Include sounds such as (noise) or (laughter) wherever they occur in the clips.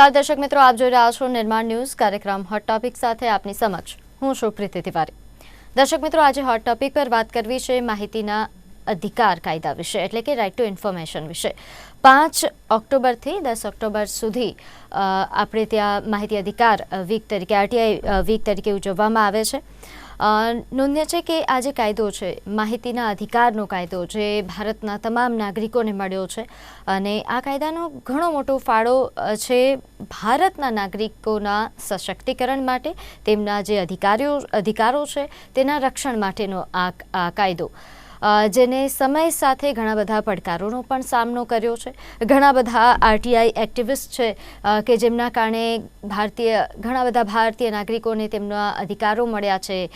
નમસ્કાર દર્શક મિત્રો, આપ જોઈ રહ્યા છો નિર્માણ ન્યૂઝ કાર્યક્રમ હોટ ટોપિક સાથે આપની સમક્ષ. હું છું પ્રીતિ તિવારી. દર્શક મિત્રો, આજે હોટ ટોપિક પર વાત કરવી છે માહિતીના અધિકાર કાયદા વિશે, એટલે કે રાઇટ ટુ ઇન્ફોર્મેશન વિશે. પાંચ ઓક્ટોબરથી દસ ઓક્ટોબર સુધી આપણે ત્યાં માહિતી અધિકાર વીક તરીકે, આરટીઆઈ વીક તરીકે ઉજવવામાં આવે છે. નોંધ્ય છે કે આ જે કાયદો છે, માહિતીના અધિકારનો કાયદો જે ભારતના તમામ નાગરિકોને મળ્યો છે અને આ કાયદાનો ઘણો મોટો ફાળો છે ભારતના નાગરિકોના સશક્તિકરણ માટે, તેમના જે અધિકારીઓ, અધિકારો છે, તેના રક્ષણ માટેનો આ કાયદો. જેને સમય સાથે ઘણા બધા પડકારોનો પણ સામનો કર્યો છે. ઘણા બધા આરટીઆઈ એક્ટિવિસ્ટ છે કે જેમના કારણે ભારતીય, ઘણા બધા ભારતીય નાગરિકોને તેમના અધિકારો મળ્યા છે.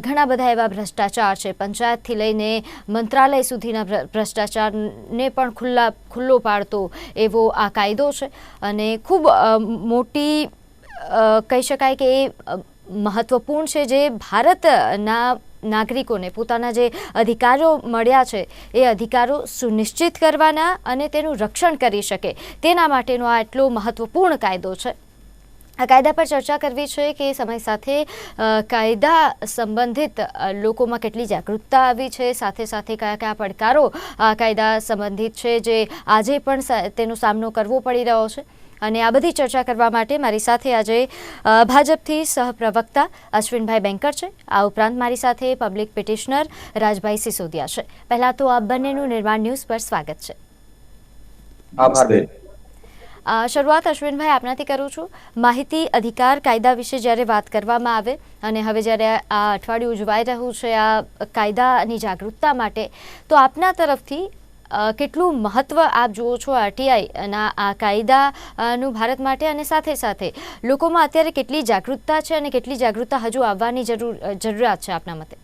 ઘણા બધા એવા ભ્રષ્ટાચાર છે. પંચાયતથી લઈને મંત્રાલય સુધીના ભ્ર- ભ્રષ્ટાચારને પણ ખુલ્લા, ખુલ્લો પાડતો એવો આ કાયદો છે. અને ખૂબ મોટી કહી શકાય કે એ મહત્વપૂર્ણ છે જે ભારતના નાગરિકોને પોતાના જે અધિકારો મળ્યા છે, એ અધિકારો સુનિશ્ચિત કરવાના અને તેનું રક્ષણ કરી શકે. તેના માટેનો આ એટલો મહત્વપૂર્ણ કાયદો છે. આ કાયદા પર ચર્ચા કરવી છે કે સમય સાથે કાયદા સંબંધિત લોકોમાં કેટલી જાગૃતતા આવી છે, સાથે સાથે કયા કયા પડકારો આ કાયદા સંબંધિત છે, જે આજે પણ તેનો સામનો કરવો પડી રહ્યો છે? અને આ બધી ચર્ચા કરવા માટે મારી સાથે આજે ભાજપથી સહપ્રવક્તા અશ્વિનભાઈ બેંકર છે. આ ઉપરાંત મારી સાથે પબ્લિક પિટિશનર રાજભાઈ સિસોદિયા છે. પહેલાં તો આ બંનેનું નિર્માણ ન્યૂઝ પર સ્વાગત છે. આભાર બેન. શરૂઆત અશ્વિનભાઈ આપનાથી કરું છું. માહિતી અધિકાર કાયદા વિશે જ્યારે વાત કરવામાં આવે અને હવે જ્યારે આ અઠવાડિયું ઉજવાઈ રહ્યું છે આ કાયદાની જાગૃતતા માટે તો આપના તરફથી કેટલું મહત્વ આપ જુઓ છો આરટીઆઈ ના આ કાયદાનું ભારત માટે અને સાથે સાથે લોકોમાં અત્યારે કેટલી જાગૃતતા છે અને કેટલી જાગૃતતા હજુ આવવાની જરૂર જરૂરિયાત છે આપના મતે?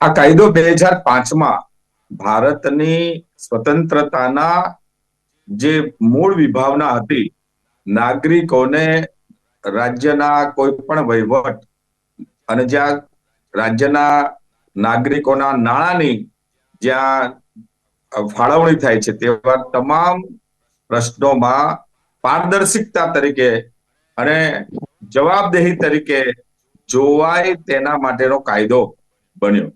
આ કાયદો બે હજાર પાંચમાં ભારતની સ્વતંત્રતાના જે મૂળ વિભાવના હતી, નાગરિકોને રાજ્યના કોઈ પણ વહીવટ અને જ્યાં રાજ્યના નાગરિકોના નાણાંની જ્યાં ફાળવણી થાય છે તેવા તમામ પ્રશ્નોમાં પારદર્શિકતા તરીકે અને જવાબદેહી તરીકે જોવાય તેના માટેનો કાયદો બન્યો.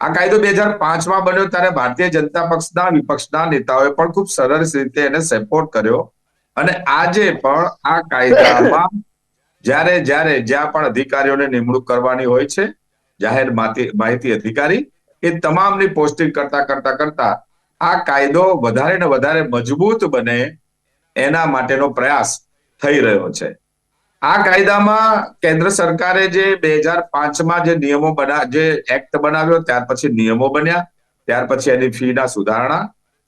આ કાયદો બે હજાર પાંચમાં બન્યો ત્યારે ભારતીય જનતા પક્ષના, વિપક્ષના નેતાઓએ પણ ખૂબ સરસ રીતે એને સપોર્ટ કર્યો. અને આજે પણ આ કાયદામાં જ્યારે જ્યારે જ્યાં પણ અધિકારીઓને નિમણૂક કરવાની હોય છે, જાહેર માહિતી અધિકારી એ તમામની પોસ્ટિંગ કરતા કરતા કરતા આ કાયદો વધારે ને વધારે મજબૂત બને એના માટેનો પ્રયાસ થઈ રહ્યો છે. આ કાયદામાં કેન્દ્ર સરકારે જે બે હજાર પાંચમાં જે નિયમો બના, જે એક્ટ બનાવ્યો ત્યાર પછી નિયમો બન્યા, ત્યાર પછી એની ફીના સુધારણા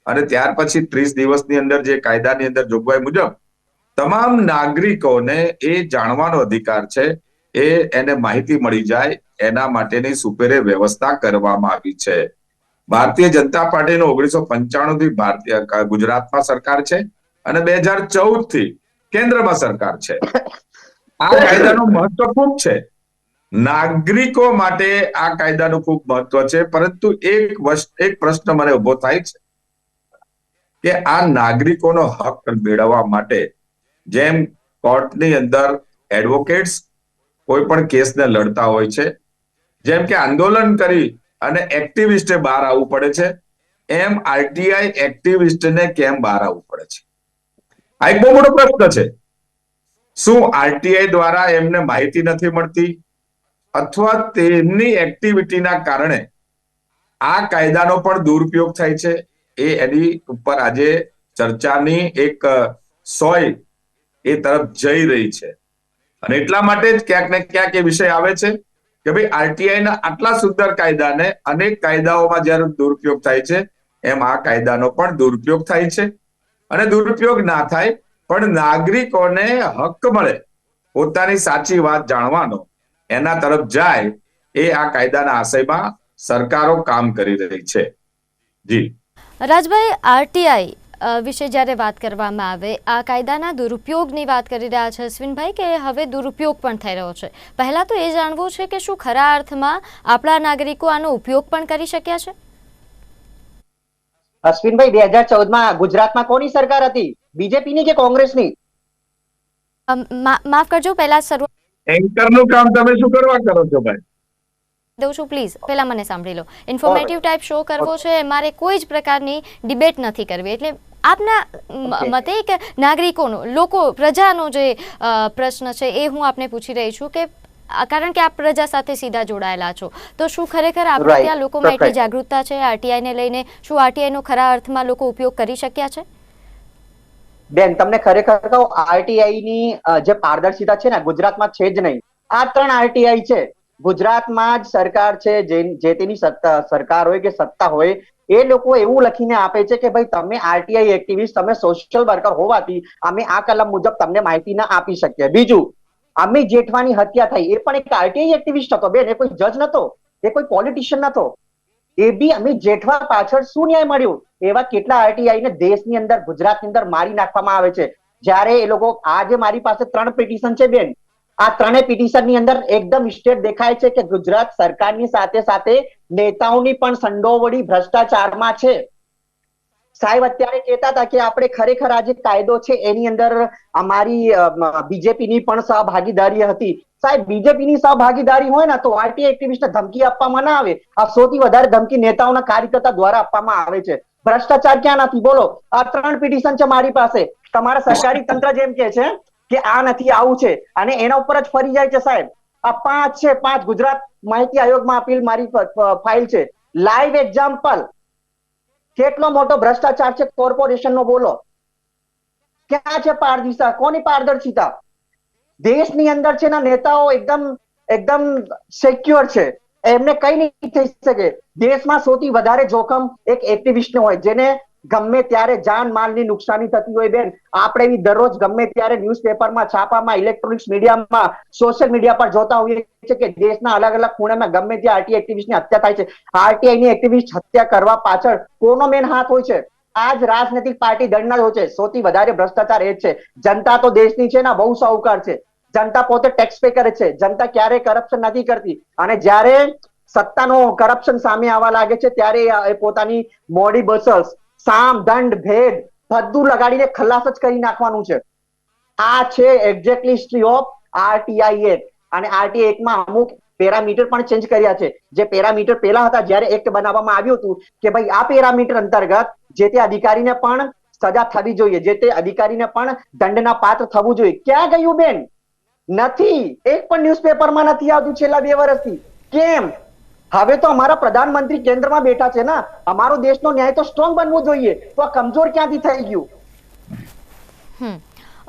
અને ત્યાર પછી ત્રીસ દિવસની અંદર જે કાયદાની અંદર જોગવાઈ મુજબ તમામ નાગરિકોને એ જાણવાનો અધિકાર છે, એ એને માહિતી મળી જાય એના માટેની સુપેરે વ્યવસ્થા કરવામાં આવી છે. ભારતીય જનતા પાર્ટીનો ઓગણીસો પંચાણું થી ભારતીય ગુજરાતમાં સરકાર છે અને બે હજાર ચૌદથી કેન્દ્રમાં સરકાર છે. આ (coughs) કાયદાનું મહત્વ ખૂબ છે. નાગરિકો માટે આ કાયદાનું ખૂબ મહત્વ છે પરંતુ એક એક પ્રશ્ન મને ઊભો થાય છે કે આ નાગરિકોનો હક મેળવવા માટે જેમ કોર્ટની અંદર એડવોકેટ્સ કોઈ પણ કેસને લડતા હોય છે જેમ કે આંદોલન કરી અને એક્ટિવિસ્ટે બહાર આવવું પડે છે. એમ આરટીઆઈ એક્ટિવિસ્ટને કેમ બહાર આવવું પડે છે? આ એક બહુ મોટો પ્રશ્ન છે. શું આરટીઆઈ દ્વારા એમને માહિતી નથી મળતી? અથવા તેમની એક્ટિવિટીના કારણે આ કાયદાનો પણ દુરુપયોગ થાય છે? એ એની ઉપર આજે ચર્ચાની એક સોય એ તરફ જઈ રહી છે. અને એટલા માટે જ ક્યાંક ને ક્યાંક એ વિષય આવે છે. કે ભાઈ આરટીઆઈ ના આટલા સુંદર કાયદાને અનેક કાયદાઓમાં જ્યારે દુરુપયોગ થાય છે, એમ આ કાયદાનો પણ દુરુપયોગ થાય છે. અને દુરુપયોગ ના થાય, પણ નાગરિકોને હક મળે પોતાની સાચી વાત જાણવાનો, એના તરફ જાય એ આ કાયદાના આશયમાં સરકારો કામ કરી રહી છે. જી. રાજભાઈ, આરટીઆઈ વિશે જ્યારે વાત કરવામાં આવે આ કાયદાના દુરુપયોગની વાત કરી રહ્યા છે અશ્વિનભાઈ કે હવે દુરુપયોગ પણ થઈ રહ્યો છે? પહેલાં તો એ જાણવું છે કે શું ખરા અર્થમાં આપણા નાગરિકો આનો ઉપયોગ પણ કરી શક્યા છે? અશ્વિનભાઈ બે હજાર ચૌદમાં ગુજરાતમાં કોની સરકાર હતી? બીજેપીની કે કોંગ્રેસની? માફ કરજો પહેલા શરૂઆત એન્કરનું કામ તમે શું કરવા કરો છો ભાઈ? દઉં છું પ્લીઝ પહેલા મને સાંભળી લો. ઇન્ફોર્મેટિવ ટાઈપ શો કરવો છે મારે કોઈ જ પ્રકારની ડિબેટ નથી કરવી. એટલે આપના મતે કે નાગરિકોનો લોકો પ્રજાનો જે પ્રશ્ન છે એ હું આપને પૂછી રહી છું કે કારણ કે આપ પ્રજા સાથે સીધા જોડાયેલા છો તો શું ખરેખર આપણે ત્યાં લોકોમાં એટલી જાગૃતતા છે? આરટીઆઈને લઈને શું આરટીઆઈ નો ખરા અર્થમાં લોકો ઉપયોગ કરી શક્યા છે? બેન તમને ખરેખર કહું આરટીઆઈની જે પારદર્શિતા છે ને ગુજરાતમાં છે જ નહીં. આ ત્રણ આરટીઆઈ છે. ગુજરાતમાં જ સરકાર છે, જે તેની સરકાર હોય કે સત્તા હોય, એ લોકો એવું લખીને આપે છે કે ભાઈ તમે આરટીઆઈ એક્ટિવિસ્ટ તમે સોશિયલ વર્કર હોવાથી અમે આ કલમ મુજબ તમને માહિતી ના આપી શકીએ. બીજું અમિત જેઠવાની હત્યા થઈ, એ પણ એક આરટીઆઈ એક્ટિવિસ્ટ હતો બેન, એ કોઈ જજ નતો, એ કોઈ પોલિટિશિયન નતો. એ બી અમિત જેઠવા પાછળ શું ન્યાય મળ્યું? એવા કેટલા આરટીઆઈ ને દેશની અંદર, ગુજરાતની અંદર મારી નાખવામાં આવે છે. જ્યારે એ લોકો, આજે મારી પાસે ત્રણ પિટિશન છે બેન. આ ત્રણેય પિટિશનની અંદર એકદમ સ્ટેટ દેખાય છે કે ગુજરાત સરકારની સાથે સાથે નેતાઓની પણ સંડોવડી ભ્રષ્ટાચારમાં છે. સાહેબ, અત્યારે કહેતા હતા કે આપણે ખરેખર આ જે કાયદો છે, એની અંદર અમારી બીજેપીની પણ સહભાગીદારી હતી. સાહેબ, બીજેપીની સહભાગીદારી હોય ને તો આરટીઆઈ એક્ટિવિસ્ટ ધમકી આપવામાં ના આવે. આ સૌથી વધારે ધમકી નેતાઓના કાર્યકર્તા દ્વારા આપવામાં આવે છે. ભ્રષ્ટાચાર ક્યાં નથી બોલો. આ ત્રણ પિટિશન છે મારી પાસે. તમારા સરકારી તંત્ર જેમ કે છે કે આ નથી, આવું છે. અને એના ઉપર જ ફરી જાય છે સાહેબ. આ પાંચ છે, પાંચ ગુજરાત માહિતી આયોગમાં અપીલ મારી ફાઇલ છે. લાઈવ એક્ઝામ્પલ કેટલો મોટો ભ્રષ્ટાચાર છે કોર્પોરેશન નો બોલો. ક્યાં છે પારદર્શિતા કોની પારદર્શિતા? દેશની અંદર છે ના નેતાઓ એકદમ એકદમ સિક્યોર છે. એમને કઈ નહીં થઈ શકે. દેશમાં સૌથી વધારે જોખમ એક એક્ટિવિસ્ટ હોય, જેને ગમે ત્યારે જાન માલની નુકસાની થતી હોય બેન, આપણે એવી દરરોજ ગમે ત્યારે ન્યૂઝપેપરમાં છાપામાં ઇલેક્ટ્રોનિક્સ મીડિયામાં સોશિયલ મીડિયા પર જોતા હોઈએ છીએ કે દેશના અલગ અલગ ખૂણામાં ગમે ત્યાં આરટીઆઈ એક્ટિવિસ્ટની હત્યા થાય છે. આરટીઆઈ ની એક્ટિવિસ્ટ હત્યા કરવા પાછળ કોનો મેન હાથ હોય છે? આજ રાજનૈતિક પાર્ટી દળના હોય છે. સૌથી વધારે ભ્રષ્ટાચાર એ જ છે. જનતા તો દેશની છે ને બહુ સાહુકાર છે. જનતા પોતે ટેક્સ પે કરે છે. જનતા ક્યારેય કરપ્શન નથી કરતી. અને જ્યારે સત્તાનો કરપ્શન સામે આવવા લાગે છે, ત્યારે એ પોતાની મોડી બસલ્સ સામ, દંડ, ભેદ, બધું લગાડીને ખલાસ જ કરી નાખવાનું છે. આ છે exactly history of RTI act અને આરટીઆઈ એક્ટમાં અમુક પેરામીટર પણ ચેન્જ કર્યા છે. જે પેરામીટર પેલા હતા, જ્યારે એક્ટ બનાવવામાં આવ્યું હતું કે ભાઈ, આ પેરામીટર અંતર્ગત જે તે અધિકારીને પણ સજા થવી જોઈએ, જે તે અધિકારીને પણ દંડના પાત્ર થવું જોઈએ. ક્યાં ગયું બેન? નથી. એક પણ ન્યૂઝપેપરમાં નથી આવતું છેલ્લા બે વર્ષથી. કેમ? હવે તો અમારા પ્રધાનમંત્રી કેન્દ્રમાં બેઠા છે ને અમારો દેશનો ન્યાય તો સ્ટ્રોંગ બનવો જોઈએ. તો આ કમજોર ક્યાંથી થઈ ગયું?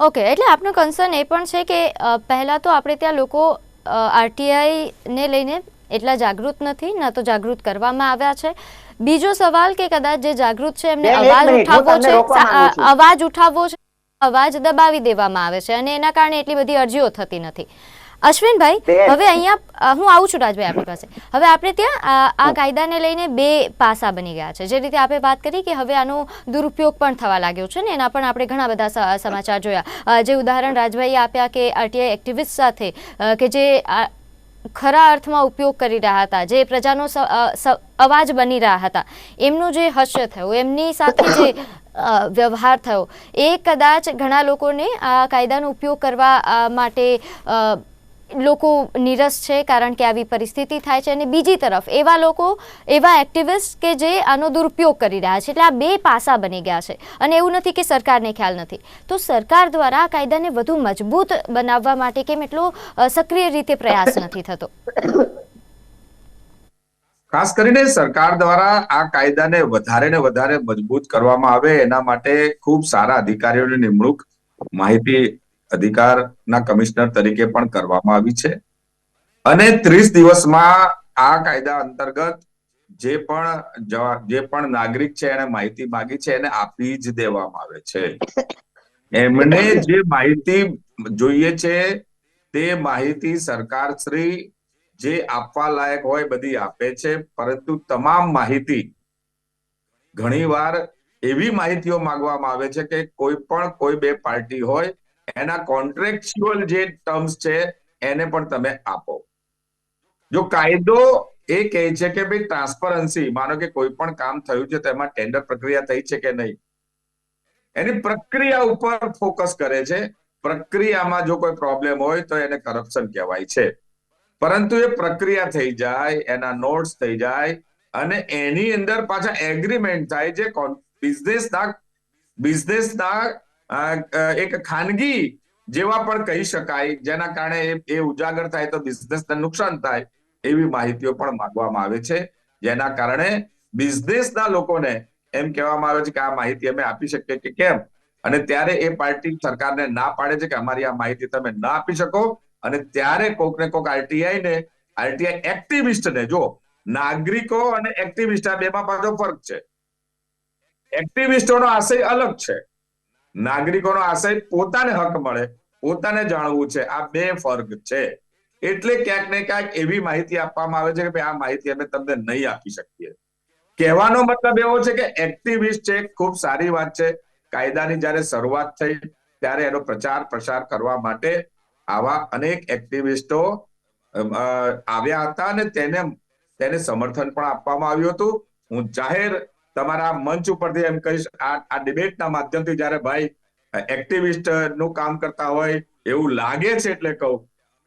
ઓકે એટલે આપનો કન્સર્ન એ પણ છે કે પહેલા તો આપણે ત્યાં લોકો આરટીઆઈને લઈને એટલા જાગૃત નથી ના તો જાગૃત કરવામાં આવ્યા છે. બીજો સવાલ કે કદાચ જે જાગૃત છે એમને અવાજ ઉઠાવવો છું. અવાજ ઉઠાવવો છે અવાજ દબાવી દેવામાં આવે છે અને એના કારણે એટલી બધી અરજીઓ થતી નથી. અશ્વિનભાઈ હવે અહીંયા હું આવું છું રાજભાઈ આપણી પાસે. હવે આપણે ત્યાં આ કાયદાને લઈને બે પાસા બની ગયા છે. જે રીતે આપણે વાત કરી કે હવે આનો દુરુપયોગ પણ થવા લાગ્યો છે ને એના પણ આપણે ઘણા બધા સમાચાર જોયા. જે ઉદાહરણ રાજભાઈએ આપ્યા કે આરટીઆઈ એક્ટિવિસ્ટ સાથે કે જે ખરા અર્થમાં ઉપયોગ કરી રહ્યા હતા જે પ્રજાનો અવાજ બની રહ્યા હતા એમનું જે હસ્ય થયું એમની સાથે જે વ્યવહાર થયો એ કદાચ ઘણા લોકોને આ કાયદાનો ઉપયોગ કરવા માટે લોકો નીરસ છે કારણ કે આવી પરિસ્થિતિ થાય છે. અને બીજી તરફ, એવા લોકો, એવા એક્ટિવિસ્ટ કે જે આનો દુરુપયોગ કરી રહ્યા છે. એટલે આ બે પાસા બની ગયા છે. અને એવું નથી કે સરકારને ખ્યાલ નથી. તો સરકાર દ્વારા કાયદાને વધુ મજબૂત બનાવવા માટે કેમ એટલો સક્રિય રીતે પ્રયાસ નથી થતો? ખાસ કરીને સરકાર દ્વારા આ કાયદાને વધારે ને વધારે મજબૂત કરવામાં આવે એના માટે ખૂબ સારા અધિકારીઓની નિમણૂક માહિતી અધિકારના કમિશનર તરીકે પણ કરવામાં આવી છે. અને ત્રીસ દિવસમાં આ કાયદા અંતર્ગત જે પણ જે પણ નાગરિક છે એને માહિતી માંગી છે એને આપી જ દેવામાં આવે છે. એમને જે માહિતી જોઈએ છે તે માહિતી સરકાર શ્રી જે આપવા લાયક હોય બધી આપે છે, પરંતુ તમામ માહિતી ઘણીવાર એવી માહિતીઓ માંગવામાં આવે છે કે કોઈ પણ કોઈ બે પાર્ટી હોય એના કોન્ટ્રેક્ચ્યુઅલ જે ટર્મ્સ છે, એને પણ તમે આપો. જો કાયદો એ કહે છે કે ભાઈ ટ્રાન્સપરન્સી માનો કે કોઈ પણ કામ થયું છે તેમાં ટેન્ડર પ્રક્રિયા થઈ છે કે નહીં? એની પ્રક્રિયા ઉપર ફોકસ કરે છે. પ્રક્રિયામાં જો કોઈ પ્રોબ્લેમ હોય તો એને કરપ્શન કહેવાય છે. પરંતુ એ પ્રક્રિયા થઈ જાય, એના નોટ્સ થઈ જાય, અને એની અંદર પાછા એગ્રીમેન્ટ થાય જે બિઝનેસના બિઝનેસના એક ખાનગી જેવા પણ કહી શકાય, જેના કારણે એ- ઉજાગર થાય તો બિઝનેસને નુકસાન થાય એવી માહિતીઓ પણ માંગવામાં આવે છે. જેના કારણે બિઝનેસના લોકોને એમ કહેવામાં આવે છે કે આ માહિતી અમે આપી શકીએ કે કેમ? અને ત્યારે એ પાર્ટી સરકારને ના પાડે છે કે અમારી આ માહિતી તમે ના આપી શકો. અને ત્યારે કોક ને કોક આરટીઆઈ ને આરટીઆઈ એક્ટિવિસ્ટ ને જો નાગરિકો અને એક્ટિવિસ્ટ આ બેમાં પાછો ફરક છે. એક્ટિવિસ્ટોનો આશય અલગ છે. નાગરિકોનો આશય પોતાને હક મળે, પોતાને જાણવું છે. આ બે ફર્ક છે. એટલે ક્યાંક ને ક્યાંક એવી માહિતી આપવામાં આવે છે કે આ માહિતી અમે તમને નહીં આપી શકીએ. કહેવાનો મતલબ એવો છે કે એક્ટિવિસ્ટ છે, ખૂબ સારી વાત છે. કાયદાની જ્યારે શરૂઆત થઈ, ત્યારે એનો પ્રચાર પ્રસાર કરવા માટે આવા અનેક એક્ટિવિસ્ટો આવ્યા હતા અને તેને તેને સમર્થન પણ આપવામાં આવ્યું હતું. હું જાહેર તમારા મંચ ઉપરથી એમ કહીશ, આ ડિબેટના માધ્યમથી જ્યારે ભાઈ એક્ટિવિસ્ટનું કામ કરતા હોય, એવું લાગે છે એટલે કહું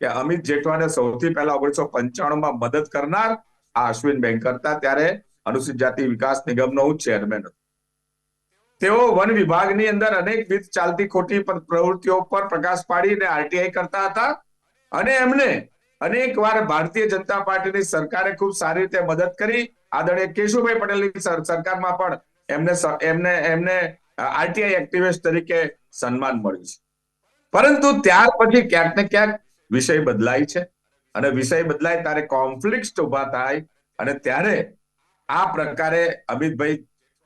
કે અમિત જેઠવાને સૌથી પહેલા ઓગણીસો પંચાણું માં મદદ કરનાર આ અશ્વિન બેંક હતા. ત્યારે અનુસૂચિત જાતિ વિકાસ નિગમનો હું ચેરમેન તેઓ વન વિભાગની અંદર અનેકવિધ ચાલતી ખોટી પ્રવૃત્તિઓ પર પ્રકાશ પાડીને આરટીઆઈ કરતા હતા. અને એમને અનેક વાર ભારતીય જનતા પાર્ટીની સરકારે ખૂબ સારી રીતે મદદ કરી. આદરણીય કેશુભાઈ પટેલની સરકારમાં પણ એમને એમને એમને આરટીઆઈ એક્ટિવિસ્ટ તરીકે સન્માન મળ્યું છે. પરંતુ ત્યાર પછી ક્યાંક ને ક્યાંક વિષય બદલાય છે અને વિષય બદલાય ત્યારે કોન્ફ્લિક્ટ ઊભા થાય અને ત્યારે આ પ્રકારે અમિતભાઈ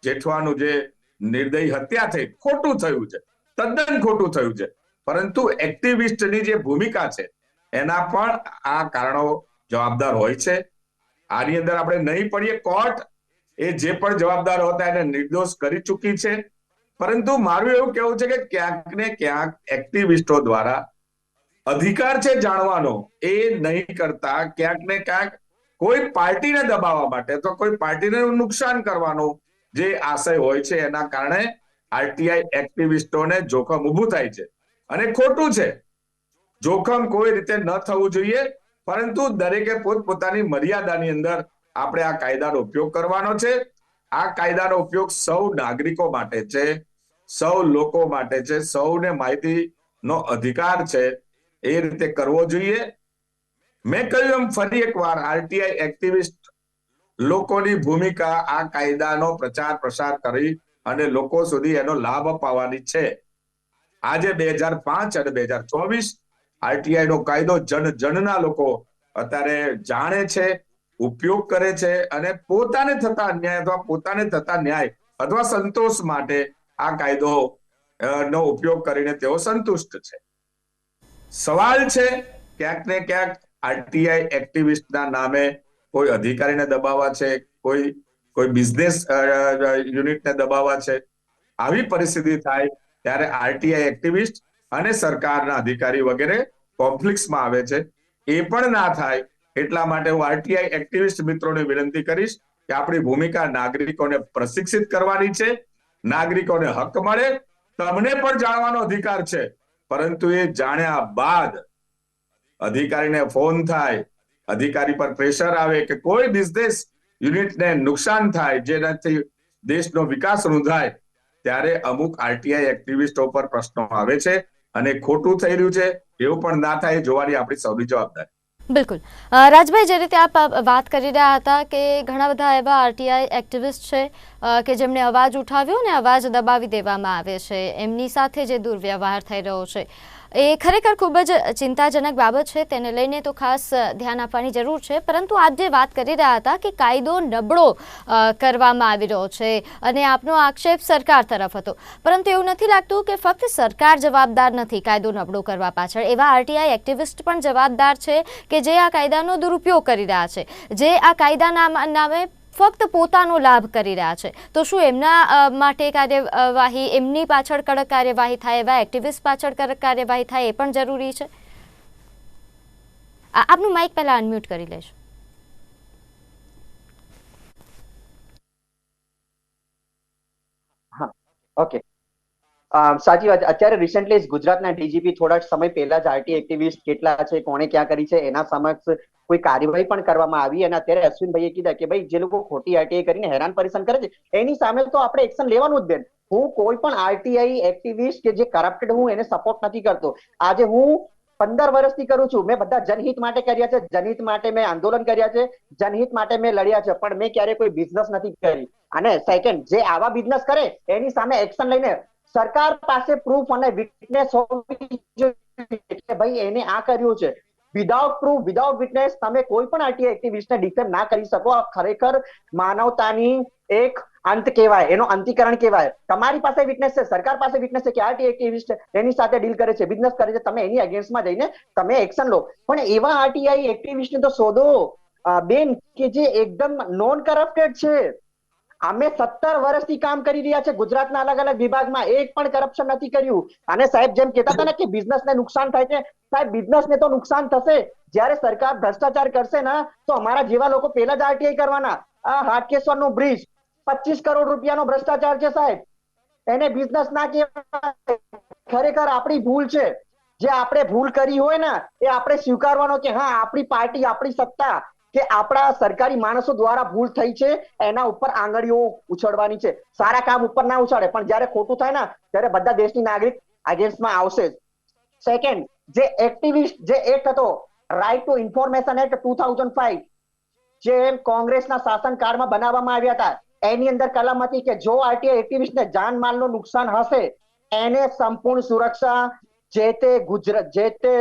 જેઠવાનું જે નિર્દય હત્યા થઈ, ખોટું થયું છે, તદ્દન ખોટું થયું છે. પરંતુ એક્ટિવિસ્ટની જે ભૂમિકા છે, એના પણ આ કારણો જવાબદાર હોય છે. આની અંદર આપણે નહીં પડીએ. કોર્ટ એ જે પણ જવાબદાર હતા એને નિર્દોષ કરી ચૂકી છે. પરંતુ મારું એવું કેવું છે કે ક્યાંક ને ક્યાંક એક્ટિવિસ્ટો દ્વારા અધિકાર છે જાણવાનો એ નહીં કરતા ક્યાંક ને ક્યાંક કોઈ પાર્ટીને દબાવવા માટે અથવા કોઈ પાર્ટીને નુકસાન કરવાનો જે આશય હોય છે એના કારણે આરટીઆઈ એક્ટિવિસ્ટોને જોખમ ઊભું થાય છે. અને ખોટું છે. જોખમ કોઈ રીતે ન થવું જોઈએ. પરંતુ દરેકે પોતપોતાની મર્યાદાની અંદર આપણે આ કાયદાનો ઉપયોગ કરવાનો છે. આ કાયદાનો ઉપયોગ સૌ નાગરિકો માટે છે, સૌ લોકો માટે છે, સૌને માહિતીનો અધિકાર છે એ રીતે કરવો જોઈએ. મેં કહ્યું એમ ફરી એકવાર, આરટીઆઈ એક્ટિવિસ્ટ લોકોની ભૂમિકા આ કાયદાનો પ્રચાર પ્રસાર કરી અને લોકો સુધી એનો લાભ અપાવવાની છે. આજે બે હજાર પાંચ અને બે હજાર ચોવીસ આરટીઆઈ નો કાયદો જન જનના લોકો અત્યારે જાણે છે, ઉપયોગ કરે છે અને પોતાને થતા અન્યાય અથવા પોતાને થતા ન્યાય અથવા સંતોષ માટે આ કાયદો નો ઉપયોગ કરીને તેઓ સંતુષ્ટ છે. સવાલ છે, ક્યાંક ને ક્યાંક આરટીઆઈ એક્ટિવિસ્ટના નામે કોઈ અધિકારીને દબાવવા છે, કોઈ કોઈ બિઝનેસ યુનિટને દબાવવા છે. આવી પરિસ્થિતિ થાય ત્યારે આરટીઆઈ એક્ટિવિસ્ટ અને સરકારના અધિકારી વગેરે કોન્ફ્લિક્ટમાં આવે છે. એ પણ ના થાય એટલા માટે હું આરટીઆઈ એક્ટિવિસ્ટ મિત્રોને વિનંતી કરીશ કે આપણી ભૂમિકા નાગરિકોને પ્રશિક્ષિત કરવાની છે, નાગરિકોને હક મળે, તમને પણ જાણવાનો અધિકાર છે. પરંતુ એ જાણ્યા બાદ અધિકારીને ફોન થાય, અધિકારી પર પ્રેશર આવે કે કોઈ બિઝનેસ યુનિટને નુકસાન થાય, જેનાથી દેશનો વિકાસ રૂંધાય, ત્યારે અમુક આરટીઆઈ એક્ટિવિસ્ટો પર પ્રશ્નો આવે છે. અને ખોટું થઈ રહ્યું છે, એવું પણ ના થાય, જોવાની આપણી સૌની જવાબદારી. બિલકુલ. રાજભાઈ, જે રીતે આપ વાત કરી રહ્યા હતા કે ઘણા બધા એવા આરટીઆઈ એક્ટિવિસ્ટ છે કે જેમણે અવાજ ઉઠાવ્યો ને અવાજ દબાવી દેવામાં આવે છે. એમની સાથે જે દુર્વ્યવહાર થઈ રહ્યો છે. એ ખરેખર ખૂબ જ ચિંતાજનક બાબત છે. તેને લઈને તો ખાસ ધ્યાન આપવાની જરૂર છે. પરંતુ આપ જે વાત કરી રહ્યા હતા કે કાયદો નબળો કરવામાં આવી રહ્યો છે અને આપનો આક્ષેપ સરકાર તરફ હતો. પરંતુ એવું નથી લાગતું કે ફક્ત સરકાર જવાબદાર નથી કાયદો નબળો કરવા પાછળ. એવા આરટીઆઈ એક્ટિવિસ્ટ પણ જવાબદાર છે કે જે આ કાયદાનો દુરુપયોગ કરી રહ્યા છે. જે આ કાયદાના નામે ફક્ત પોતાનો લાભ કરી રહ્યા છે. તો શું એમના માટે કાર્યવાહી એમની પાછળ કડક કાર્યવાહી થાય એવા એક્ટિવિસ્ટ પાછળ કડક કાર્યવાહી થાય એ પણ જરૂરી છે? આપનું માઇક પહેલા અનમ્યુટ કરી લેજો. ઓકે અ, સાચી વાત અત્યારે રિસેન્ટલી ગુજરાતના ડીજીપી થોડા સમય પહેલા જ આરટી એક્ટિવિસ્ટ કેટલા છે, કોણે ક્યાં કરી છે, એના સમક્ષ કોઈ કાર્યવાહી પણ કરવામાં આવી. અને અત્યારે અશ્વિનભાઈએ કીધા કે ભાઈ, જે લોકો ખોટી આરટીઆઈ કરીને હેરાન પરેશાન કરે છે, એની સામે તો આપણે એક્શન લેવાનું જ બેન. હું કોઈ પણ આરટીઆઈ એક્ટિવિસ્ટ કે જે કરપ્ટેડ હું, એને સપોર્ટ નથી કરતો. આજે હું પંદર વર્ષથી કરું છું. મેં બધા જનહિત માટે કર્યા છે. જનહિત માટે મેં આંદોલન કર્યા છે. જનહિત માટે મેં લડ્યા છે. પણ મેં ક્યારે કોઈ બિઝનેસ નથી કરી. અને સેકન્ડ જે આવા બિઝનેસ કરે, એની સામે એક્શન લઈને સરકાર પાસે પ્રૂફ અને વિટનેસ હોવી જોઈએ કે ભાઈ એને આ કર્યું છે. વિધાઉટ પ્રૂફ વિધાઉટ વિટનેસ તમે કોઈ પણ આરટીઆઈ એક્ટિવિસ્ટને ડિક્લેર ના કરી શકો. ખરેખર માનવતાની એક અંત કહેવાય, એનો અંતિકરણ કહેવાય. તમારી પાસે વિટનેસ છે, સરકાર પાસે વિટનેસ છે કે આરટીઆઈ એક્ટિવિસ્ટ એની સાથે ડીલ કરે છે બિઝનેસ કરે છે, તમે એની અગેન્સ્ટમાં જઈને તમે એક્શન લો. પણ એવા આરટીઆઈ એક્ટિવિસ્ટને તો શોધો. બેન, કે જે એકદમ નોન કરપ્ટેડ છે. અમે સત્તર વર્ષથી કામ કરી રહ્યા છે. ગુજરાતના અલગ અલગ વિભાગમાં એક પણ કરપ્શન નથી કર્યું. અને સાહેબ, જેમ કહેતા હતા ને કે બિઝનેસને નુકસાન થાય છે, સાહેબ બિઝનેસને તો નુકસાન થશે. જ્યારે સરકાર ભ્રષ્ટાચાર કરશે ને, તો અમારા જેવા લોકો પહેલા જ આરટીઆઈ કરવાના. આ હાટકેશ્વરનો બ્રિજ પચીસ કરોડ રૂપિયાનો ભ્રષ્ટાચાર છે, સાહેબ. એને બિઝનેસ ના કહેવાય. ખરેખર આપણી ભૂલ છે. જે આપણે ભૂલ કરી હોય ને, એ આપણે સ્વીકારવાનો કે હા, આપણી પાર્ટી, આપણી સત્તા કે આપણા સરકારી માણસો દ્વારા ભૂલ થઈ છે, એના ઉપર આંગળીઓ ઉછળવાની છે. સારા કામ ઉપર ના ઉછાળે, પણ જ્યારે ખોટું થાય ને, ત્યારે બધા દેશની નાગરિક અગેન્સ્ટમાં આવશે સેકન્ડ જે એક્ટિવિસ્ટ જે એક્ટ હતો right to information act two thousand five જે કોંગ્રેસના શાસનકાળમાં બનાવવામાં આવ્યા હતા, એની અંદર કલમ હતી કે જો આરટીઆઈ એક્ટિવિસ્ટને જાનમાલનું નુકસાન હશે, એને સંપૂર્ણ સુરક્ષા જે તે ગુજરાત, જે તે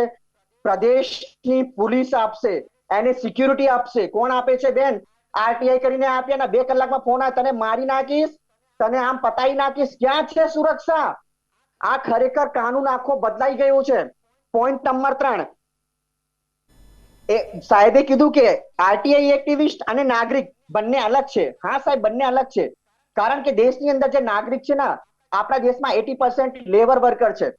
પ્રદેશની પોલીસ આપશે. એને સિક્યુરિટી આપશે. કોણ આપે છે, બેન? આરટીઆઈ કરીને આપ્યા ને બે કલાકમાં ફોન આવે તને મારી નાખીશ, તને આમ પતાઈ નાખીશ. ક્યાં છે સુરક્ષા? આ ખરેખર કાનૂન આખો બદલાઈ ગયો છે. પોઈન્ટ નંબર ત્રણ. એ સાહેબે કીધું કે આરટીઆઈ એક્ટિવિસ્ટ અને નાગરિક બંને અલગ છે. હા, સાહેબ, બંને અલગ છે. કારણ કે દેશની અંદર જે નાગરિક છે ને, આપણા દેશમાં એટી પર્સન્ટ લેબર વર્કર છે.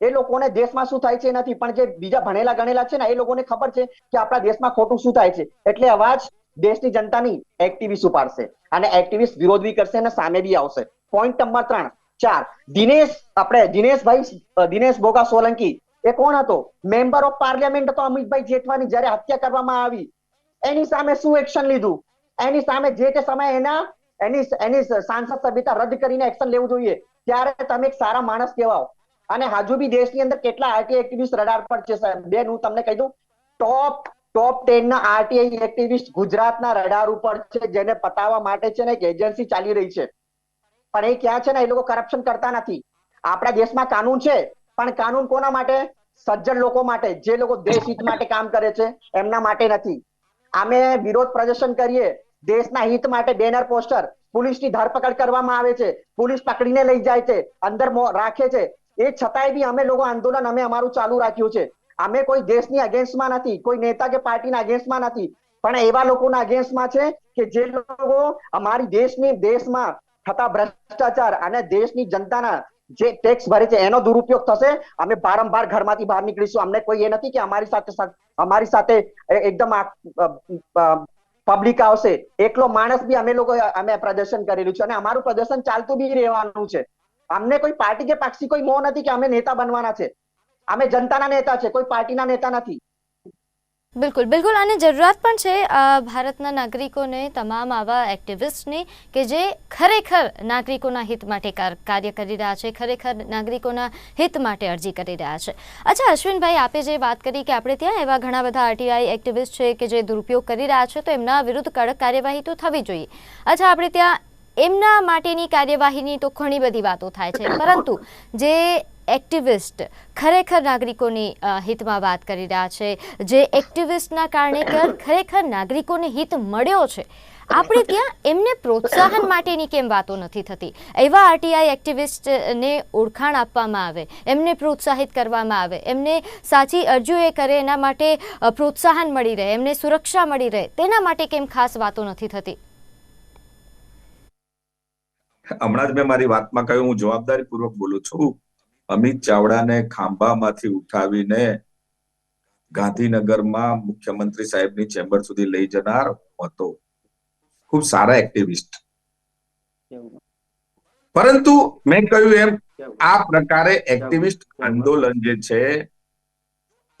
એ લોકોને દેશમાં શું થાય છે નથી પણ જે બીજા ભણેલા ગણેલા છે ને, એ લોકોને ખબર છે કે આપણા દેશમાં ખોટું શું થાય છે? એટલે અવાજ દેશની જનતાની એક્ટિવિસ્ટ ઉપાડશે અને એક્ટિવિસ્ટ વિરોધ બી કરશે અને સામે બી આવશે. પોઈન્ટ નંબર ત્રણ, ચાર, દિનેશ, આપણે દિનેશભાઈ દિનેશ બોગા સોલંકી, એ કોણ હતો? મેમ્બર ઓફ પાર્લિયામેન્ટ હતો અમિતભાઈ જેઠવાની, જયારે હત્યા કરવામાં આવી. એની સામે શું એક્શન લીધું? એની સામે જે તે સમયે એના, એની એની સાંસદ સભ્યતા રદ કરીને એક્શન લેવું જોઈએ. ત્યારે તમે એક સારા માણસ કહેવાઓ. અને હજુ બી દેશની અંદર કેટલા આરટીઆઈ એક્ટિવિસ્ટ રડાર પર છે, સાહેબ? બેન, હું તમને કહી દઉં ટોપ ટોપ ટેન ના આરટીઆઈ એક્ટિવિસ્ટ ગુજરાતના રડાર ઉપર છે, જેને પતાવવા માટે છે ને એક એજન્સી ચાલી રહી છે. પણ એ ક્યાં છે ને, એ લોકો કરપ્શન કરતા નથી. આપણા દેશમાં કાનૂન છે, પણ કાનૂન કોના માટે? સજ્જન લોકો માટે, જે લોકો દેશ હિત માટે કામ કરે છે, એમના માટે નથી. અમે વિરોધ પ્રદર્શન કરીએ, દેશના હિત માટે બેનર પોસ્ટર, પોલીસની ધરપકડ કરવામાં આવે છે, પોલીસ પકડીને લઈ જાય છે, અંદર રાખે છે એ છતાંય બી અમે લોકો આંદોલન અમે અમારું ચાલુ રાખ્યું છે. અમે કોઈ દેશની અગેન્સ્ટમાં નથી, કોઈ નેતા કે પાર્ટીના અગેન્સ્ટમાં નથી. પણ એવા લોકોના અગેન્સ્ટમાં છે કે જે લોકો અમારી દેશની, દેશમાં થતા ભ્રષ્ટાચાર અને દેશની જનતાના જે ટેક્સ ભરે છે એનો દુરુપયોગ થશે. અમે વારંવાર ઘરમાંથી બહાર નીકળીશું. અમને કોઈ એ નથી કે અમારી સાથે અમારી સાથે એકદમ પબ્લિક આવશે. એકલો માણસ બી અમે લોકો, અમે પ્રદર્શન કરેલું છે અને અમારું પ્રદર્શન ચાલતું બી રહેવાનું છે. અમને કોઈ પાર્ટી કે પક્ષી કોઈ મોહ નથી કે અમે નેતા બનવાના છે. અમે જનતાના નેતા છે, કોઈ પાર્ટીના નેતા નથી. બિલકુલ બિલકુલ. અને જરૂરિયાત પણ છે ભારતના નાગરિકોને, તમામ આવા એક્ટિવિસ્ટને, કે જે ખરેખર નાગરિકોના હિત માટે કાર્ય કરી રહ્યા છે, ખરેખર નાગરિકોના હિત માટે અરજી કરી રહ્યા છે. અચ્છા, અશ્વિનભાઈ, આપે જે વાત કરી કે આપણે ત્યાં એવા ઘણા બધા આરટીઆઈ એક્ટિવિસ્ટ છે કે જે દુરુપયોગ કરી રહ્યા છે, તો એમના વિરુદ્ધ કડક કાર્યવાહી તો થવી જોઈએ. અચ્છા, આપણે ત્યાં એમના માટેની કાર્યવાહીની તો ઘણી બધી વાતો થાય છે. પરંતુ જે એક્ટિવિસ્ટ ખરેખર નાગરિકોની હિતમાં વાત કરી રહ્યા છે, જે એક્ટિવિસ્ટના કારણે કર- ખરેખર નાગરિકોને હિત મળ્યો છે, આપણે ત્યાં એમને પ્રોત્સાહન માટેની કેમ વાતો નથી થતી? એવા આરટીઆઈ એક્ટિવિસ્ટને ઓળખાણ આપવામાં આવે, એમને પ્રોત્સાહિત કરવામાં આવે, એમને સાચી અરજીઓ એ કરે, એના માટે પ્રોત્સાહન મળી રહે, એમને સુરક્ષા મળી રહે, તેના માટે કેમ ખાસ વાતો નથી થતી? હમણાં જ મેં મારી વાતમાં કહ્યું હું જવાબદારી પૂર્વક બોલું છું. અમિત ચાવડાને ખાંભામાંથી ઉઠાવીને ગાંધીનગરમાં મુખ્યમંત્રી સાહેબની ચેમ્બર સુધી લઈ જનાર હતો. ખૂબ સારા એક્ટિવિસ્ટ. પરંતુ મેં કહ્યું એમ આ પ્રકારે એક્ટિવિસ્ટ આંદોલન જે છે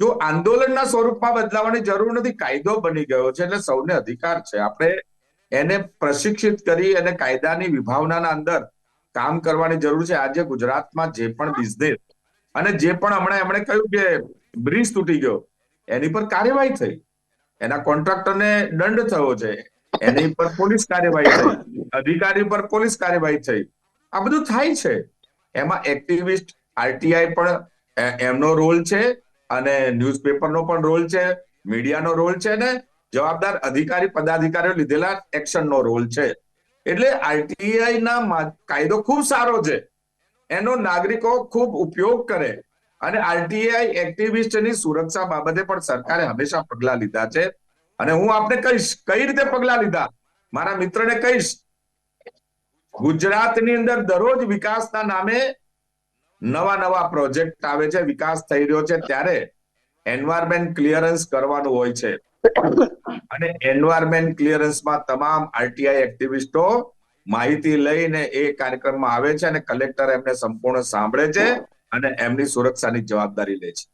જો આંદોલનના સ્વરૂપમાં બદલાવાની જરૂર નથી કાયદો બની ગયો છે એટલે સૌને અધિકાર છે. આપણે એને પ્રશિક્ષિત કરી અને કાયદાની વિભાવનાના અંદર કામ કરવાની જરૂર છે. આજે ગુજરાતમાં જે પણ બિઝનેસ અને જે પણ હમણાં એમણે કહ્યું કે બ્રિજ તૂટી ગયો, એની પર કાર્યવાહી થઈ. એના કોન્ટ્રાક્ટરને દંડ થયો છે. એની પર પોલીસ કાર્યવાહી થઈ. અધિકારી પર પોલીસ કાર્યવાહી થઈ. આ બધું થાય છે. એમાં એક્ટિવિસ્ટ આરટીઆઈ પણ એમનો રોલ છે અને ન્યૂઝપેપરનો પણ રોલ છે મીડિયાનો રોલ છે ને જવાબદાર અધિકારી પદાધિકારીઓ લીધેલા એક્શનનો રોલ છે. એટલે આરટીઆઈ ના કાયદો ખૂબ સારો છે. એનો નાગરિકો ખૂબ ઉપયોગ કરે. અને આરટીઆઈ એક્ટિવિસ્ટની સુરક્ષા બાબતે પણ સરકારે હંમેશા પગલા લીધા છે. અને હું આપને કહીશ, કઈ રીતે પગલા લીધા? મારા મિત્રને કહીશ. ગુજરાતની અંદર દરરોજ વિકાસના નામે નવા નવા પ્રોજેક્ટ આવે છે, વિકાસ થઈ રહ્યો છે, ત્યારે એન્વાયરમેન્ટ ક્લિયરન્સ કરવાનું હોય છે. અને એન્વાયરમેન્ટ ક્લિયરન્સમાં તમામ આરટીઆઈ એક્ટિવિસ્ટો માહિતી લઈને એ કાર્યક્રમમાં આવે છે અને કલેક્ટર એમને સંપૂર્ણ સાંભળે છે અને એમની સુરક્ષાની જવાબદારી લે છે.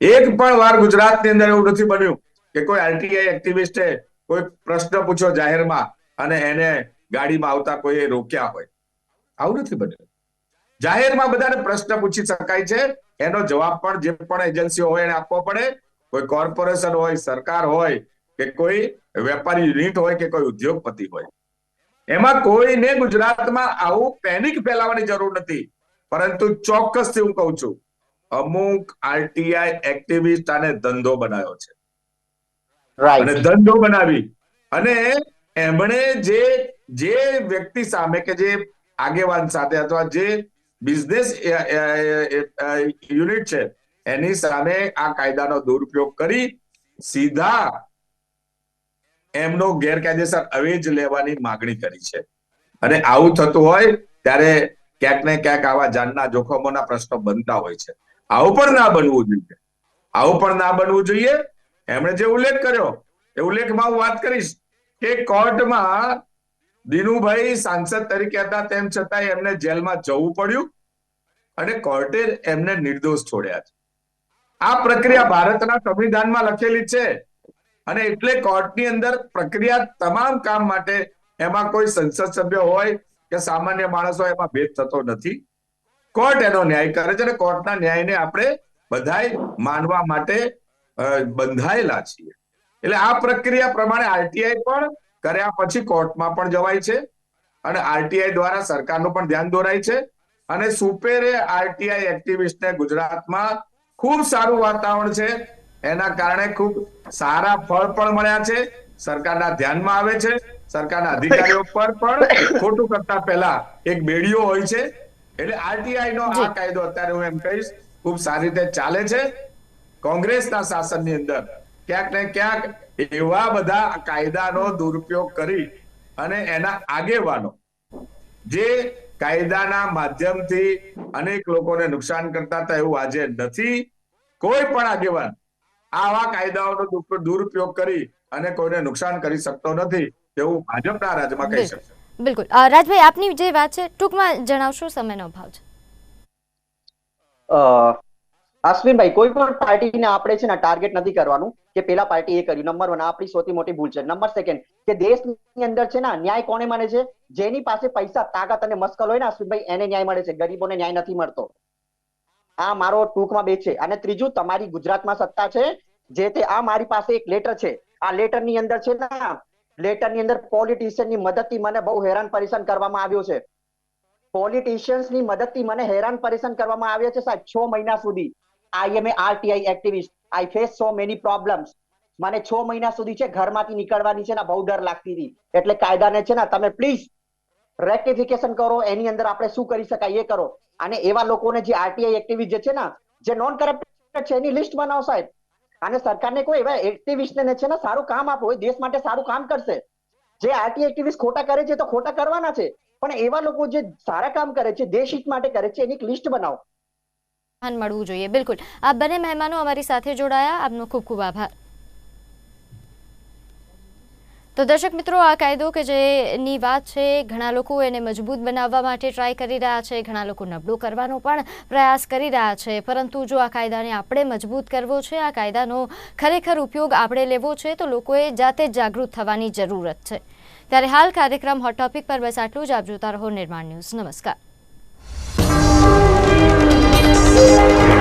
એક પણ વાર ગુજરાતની અંદર એવું નથી બન્યું કે કોઈ આરટીઆઈ એક્ટિવિસ્ટે કોઈ પ્રશ્ન પૂછ્યો જાહેરમાં અને એને ગાડીમાં આવતા કોઈએ રોક્યા હોય. આવું નથી બન્યું. જાહેરમાં બધાને પ્રશ્ન પૂછી શકાય છે. એનો જવાબ પણ જે પણ એજન્સીઓ હોય એને આપવો પડે. કોઈ કોર્પોરેશન હોય સરકાર હોય કે કોઈ વેપારી યુનિટ હોય કે કોઈ ઉદ્યોગપતિ હોય. એમાં કોઈને ગુજરાતમાં આવું પેનિક ફેલાવવાની જરૂર નથી. પરંતુ ચોક્કસથી હું કહું છું અમુક આરટીઆઈ એક્ટિવિસ્ટ આને ધંધો બનાવ્યો છે. અને ધંધો બનાવી. અને એમણે જે જે વ્યક્તિ સામે કે જે આગેવાન સાથે અથવા જે બિઝનેસ યુનિટ છે એની સામે આ કાયદાનો દુરુપયોગ કરી સીધા એમનો ગેરકાયદેસર અવેજ લેવાની માગણી કરી છે. અને આવું થતું હોય ત્યારે ક્યાંક ને ક્યાંક આવા જાનના જોખમોના પ્રશ્નો બનતા હોય છે. આવું પણ ના બનવું જોઈએ. આવું પણ ના બનવું જોઈએ. એમણે જે ઉલ્લેખ કર્યો, એ ઉલ્લેખમાં હું વાત કરીશ કે કોર્ટમાં દિનુભાઈ સાંસદ તરીકે હતા, તેમ છતાં એમને જેલમાં જવું પડ્યું અને કોર્ટે એમને નિર્દોષ છોડ્યા છે. આ પ્રક્રિયા ભારતના સંવિધાનમાં લખેલી છે. અને એટલે કોર્ટની અંદર પ્રક્રિયા તમામ કામ માટે એમાં કોઈ સંસદ સભ્ય હોય કે સામાન્ય માણસ હોય એમાં ભેદ થતો નથી. કોર્ટ એનો ન્યાય કરે છે અને કોર્ટના ન્યાયને આપણે બધાય માનવા માટે બંધાયેલા છીએ. એટલે આ પ્રક્રિયા પ્રમાણે આરટીઆઈ પણ કર્યા પછી કોર્ટમાં પણ જવાય છે. અને આરટીઆઈ દ્વારા સરકારનું પણ ધ્યાન દોરાય છે. અને સુપેરે આરટીઆઈ એક્ટિવિસ્ટને ગુજરાતમાં ખૂબ સારું વાતાવરણ છે. એના કારણે ખૂબ સારા ફળ પણ મળ્યા છે. સરકારના ધ્યાનમાં આવે છે. સરકારના અધિકારીઓ પર પણ ખોટું કરતા પહેલા એક બેડીઓ હોય છે. એટલે આરટીઆઈ નો આ કાયદો અત્યારે હું એમ કહીશ ખૂબ સારી રીતે ચાલે છે. કોંગ્રેસના શાસનની અંદર ક્યાંક ને ક્યાંક એવા બધા કાયદાનો દુરુપયોગ કરી અને એના આગેવાનો જે કાયદાના માધ્યમથી અનેક લોકોને નુકસાન કરતા હતા એવું આજે નથી. કોઈ પણ આગેવાન આવા કાયદાઓનો દુરુપયોગ કરી અને કોઈને નુકસાન કરી શકતો નથી તેવું ભાજપના રાજમાં કહી. શકશે બિલકુલ. રાજભાઈ આપની જે વાત છે ટૂંકમાં જણાવશો સમયનો અભાવ છે. અશ્વિનભાઈ કોઈ પણ પાર્ટીને આપણે છે ને ટાર્ગેટ નથી કરવાનું. કે પેલા પાર્ટી એ કર્યું. નંબર વન આપણી સૌથી મોટી ભૂલ છે. નંબર સેકન્ડ કે દેશની અંદર છે ને ન્યાય કોને મળે છે? જેની પાસે પૈસા, તાકાત અને મસ્કલ હોય ને અશ્વિનભાઈ એને ન્યાય મળે છે. ગરીબોને ન્યાય નથી મળતો. આ મારો ટૂંકમાં બે છે. અને ત્રીજું, તમારી ગુજરાતમાં સત્તા છે, જે તે આ મારી પાસે એક લેટર છે. આ લેટરની અંદર છે ને લેટરની અંદર પોલિટિશિયનની મદદથી મને બહુ હેરાન પરેશાન કરવામાં આવ્યો છે. પોલિટિશિયન્સની મદદથી મને હેરાન પરેશાન કરવામાં આવ્યા છે સાહેબ, છ મહિના સુધી. I am RTI activist I face so many problems મને છ મહિના સુધી છે ઘરમાંથી નીકળવાની છે ને, બહુ ડર લાગતી હતી. એટલે કાયદાને છે ને, તમે પ્લીઝ રેક્ટિફિકેશન કરો, એની અંદર આપણે શું કરી શકાય એ કરો. અને એવા લોકોને જે આરટીઆઈ એક્ટિવિસ્ટ જે છે ને, જે નોન કરપ્ટેડ છે, એની લિસ્ટ બનાવો સાહેબ. અને સરકારને કોઈ એવા એક્ટિવિસ્ટને છે ને, સારું કામ આપો, એ દેશ માટે સારું કામ કરશે. જે આરટીઆઈ એક્ટિવિસ્ટ ખોટા કરે છે તો ખોટા કરવાના છે. પણ એવા લોકો જે સારા કામ કરે છે, દેશ હિત માટે કરે છે, એની લિસ્ટ બનાવો. ધ્યાન મળવું જોઈએ. બિલકુલ. આ બંને મહેમાનો અમારી સાથે જોડાયા. આપનો ખૂબ ખૂબ આભાર. તો દર્શક મિત્રો, આ કાયદો કે જેની વાત છે, ઘણા લોકો એને મજબૂત બનાવવા માટે ટ્રાય કરી રહ્યા છે, ઘણા લોકો નબળો કરવાનો પણ પ્રયાસ કરી રહ્યા છે. પરંતુ જો આ કાયદાને આપણે મજબૂત કરવો છે, આ કાયદાનો ખરેખર ઉપયોગ આપણે લેવો છે, તો લોકોએ જાતે જાગૃત થવાની જરૂરત છે. ત્યારે હાલ કાર્યક્રમ હોટ ટોપિક પર બસ આટલું જ. આપ જોતા રહો નિર્માણ ન્યૂઝ. નમસ્કાર. Thank you.